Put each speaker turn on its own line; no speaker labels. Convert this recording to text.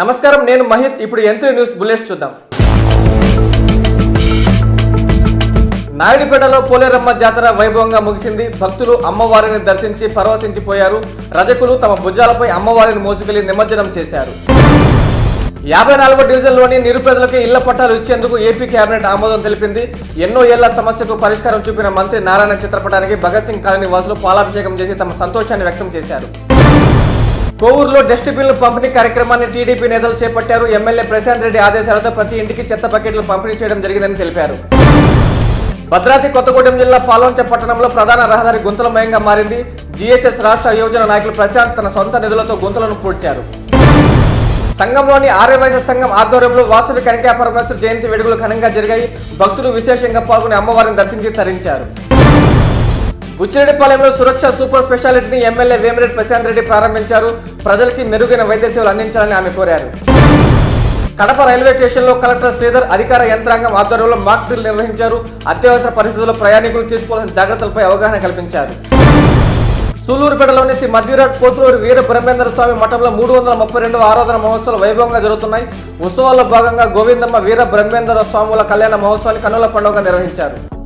నమస్కారం నేను మహిత్. ఇప్పుడు ఎంత్రీ న్యూస్ బుల్లెట్స్ చూద్దాం. నాయుడుపేటలో పోలేరమ్మ జాతర వైభవంగా ముగిసింది. భక్తులు అమ్మవారిని దర్శించి పరవశించిపోయారు. రజకులు తమ భుజాలపై అమ్మవారిని మోసుకెళ్ళి నిమజ్జనం చేశారు. యాభై నాలుగో డివిజన్లోని నిరుపేదలకు ఇళ్ళ పట్టాలు ఇచ్చేందుకు ఏపీ కేబినెట్ ఆమోదం తెలిపింది. ఎన్నో ఏళ్ళ సమస్యకు పరిష్కారం చూపిన మంత్రి నారాయణ చిత్రపటానికి భగత్ సింగ్ కాలనీ వాసులు పాలాభిషేకం చేసి తమ సంతోషాన్ని వ్యక్తం చేశారు. కోవూరులో డస్ట్బిన్లు పంపిణీ కార్యక్రమాన్ని టీడీపీ నేతలు చేపట్టారు. ఎమ్మెల్యే ప్రశాంత్ రెడ్డి ఆదేశాలతో ప్రతి ఇంటికి చెత్త బకెట్లు పంపిణీ చేయడం జరిగిందని తెలిపారు. భద్రాద్రి కొత్తగూడెం జిల్లా పాల్వంచ పట్టణంలో ప్రధాన రహదారి గుంతలమయంగా మారింది. జీఎస్ఎస్ రాష్ట్ర యోజన నాయకులు ప్రశాంత్ తన సొంత నిధులతో గుంతలను పూడ్చారు. సంఘంలోని ఆర్యవైశ్య సంఘం ఆధ్వర్యంలో వాసవి కనకాపరమేశ్వర జయంతి వేడుకలు ఘనంగా జరిగాయి. భక్తులు విశేషంగా పాల్గొని అమ్మవారిని దర్శించి తరించారు. బుచ్చిరెడ్డిపాలెంలో సురక్ష సూపర్ స్పెషాలిటీని ఎమ్మెల్యే వేమిరెడ్డి ప్రశాంత్ రెడ్డి ప్రారంభించారు. ప్రజలకి మెరుగైన వైద్య సేవలు అందించాలని ఆమె కోరారు. కడప రైల్వే స్టేషన్లో కలెక్టర్ శ్రీధర్ అధికార యంత్రాంగం ఆధ్వర్యంలో మాక్ డ్రిల్ నిర్వహించారు. అత్యవసర పరిస్థితుల్లో ప్రయాణికులు తీసుకోవాల్సిన జాగ్రత్తలపై అవగాహన కల్పించారు. సూలూరుపేటలోని శ్రీ మధ్యరాట్ పోతులూరు వీర బ్రహ్మేంద్ర స్వామి మఠంలో మూడు వందల ముప్పై రెండు ఆరాధన మహోత్సవాలు వైభవంగా జరుగుతున్నాయి. ఉత్సవాల్లో భాగంగా గోవిందమ్మ వీర బ్రహ్మేంద్ర స్వాముల కళ్యాణ మహోత్సవాన్ని కన్నుల పండుగ నిర్వహించారు.